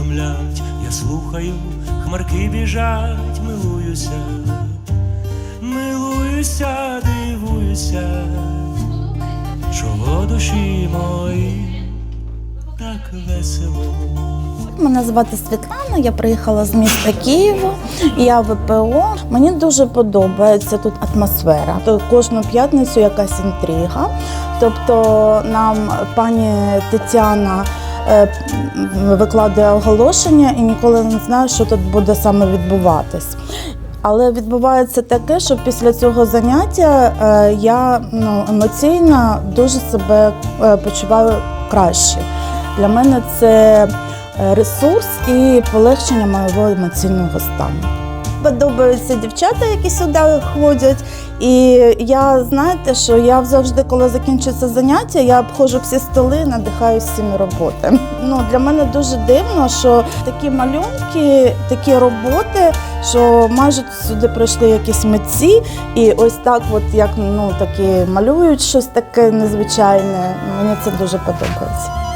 шумлять, я слухаю, хмарки біжать, милуюся, милуюся, дивуюся, чого душі мої так весело. Мене звати Світлана, я приїхала з міста Києва, я ВПО. Мені дуже подобається тут атмосфера. То кожну п'ятницю якась інтрига. Тобто нам пані Тетяна е, викладає оголошення і ніколи не знаю, що тут буде саме відбуватись. Але відбувається таке, що після цього заняття е, я ну, емоційно дуже себе е, почуваю краще. Для мене це ресурс і полегшення моєго емоційного стану. Подобаються дівчата, які сюди ходять. І я знаєте, що я завжди, коли закінчується заняття, я обходжу всі столи, надихаюся всіми роботи. Ну для мене дуже дивно, що такі малюнки, такі роботи, що майже сюди прийшли якісь митці, і ось так, от як ну такі малюють щось таке незвичайне. Мені це дуже подобається.